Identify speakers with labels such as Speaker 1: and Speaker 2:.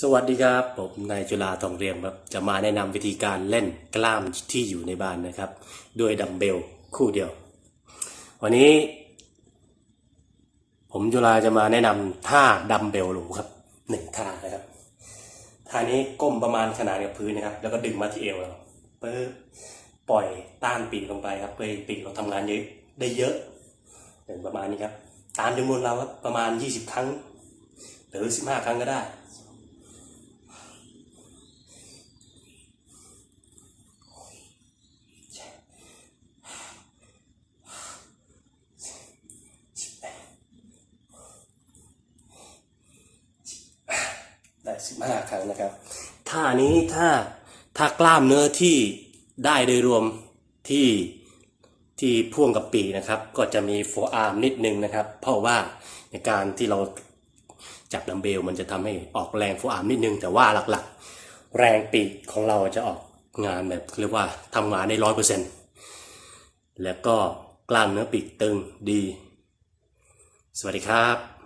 Speaker 1: สวัสดีครับ ผมนายจุฬาทองเรียมครับ จะมาแนะนำวิธีการเล่นกล้ามที่อยู่ในบ้านนะครับ ด้วยดัมเบลคู่เดียว วันนี้ ผมจุฬาจะมาแนะนำท่าดัมเบลหรูครับหนึ่งท่านะครับ ท่านี้ก้มประมาณขนาดกับพื้นนะครับ แล้วก็ดึงมาที่เอวเราปึ๊บปล่อยต้านปีกลงไปครับ เพื่อปีกเราทำงานเยอะได้เยอะเป็นประมาณนี้ครับ ตามจำนวนเราครับประมาณ 20 ครั้ง หรือ 15 ครั้งก็ได้ ได้สิบห้าครั้งนะครับท่านี้ถ้าถ้ากล้ามเนื้อที่ได้โดยรวมที่ที่พ่วงกับปีนะครับ ก็จะมีโฟอาร์มนิดนึงนะครับ เพราะว่าในการที่เราจับดัมเบลมันจะทำให้ออกแรงโฟอาร์มนิดนึง แต่ว่าหลักๆ แรงปีกของเราจะออกงานแบบเรียกว่าทำงานได้ร้อยเปอร์เซ็นต์แล้วก็กล้ามเนื้อปีกตึงดี สวัสดีครับ